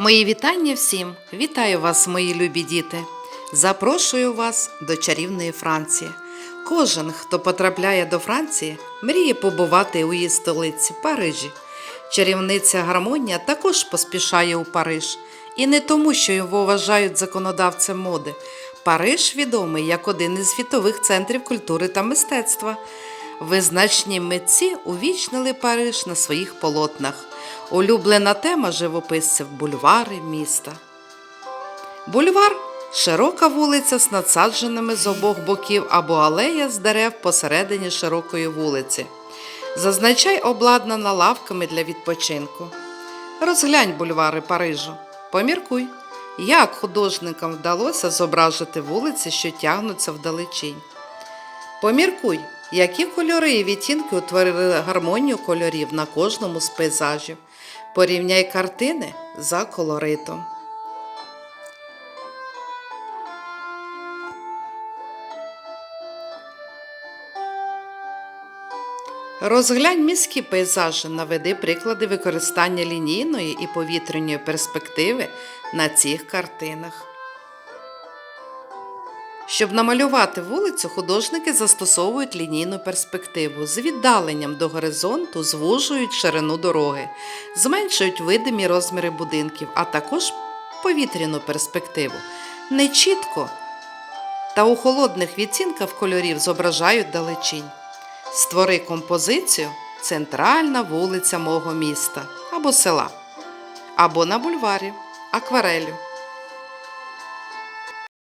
Мої вітання всім! Вітаю вас, мої любі діти! Запрошую вас до чарівної Франції. Кожен, хто потрапляє до Франції, мріє побувати у її столиці Парижі. Чарівниця Гармонія також поспішає у Париж. І не тому, що його вважають законодавцем моди. Париж відомий як один із світових центрів культури та мистецтва. Визначні митці увічнили Париж на своїх полотнах. Улюблена тема живописців бульвари міста. Бульвар широка вулиця з надсадженими з обох боків або алея з дерев посередині широкої вулиці. Зазвичай обладнана лавками для відпочинку. Розглянь бульвари Парижу. Поміркуй, як художникам вдалося зображити вулиці, що тягнуться вдалечінь. Поміркуй, які кольори і відтінки утворили гармонію кольорів на кожному з пейзажів. Порівняй картини за колоритом. Розглянь міські пейзажі, наведи приклади використання лінійної і повітряної перспективи на цих картинах. Щоб намалювати вулицю, художники застосовують лінійну перспективу. З віддаленням до горизонту звужують ширину дороги, зменшують видимі розміри будинків, а також повітряну перспективу. Нечітко та у холодних відтінках кольорів зображають далечінь. Створи композицію центральна вулиця мого міста або села, або на бульварі, акварелю.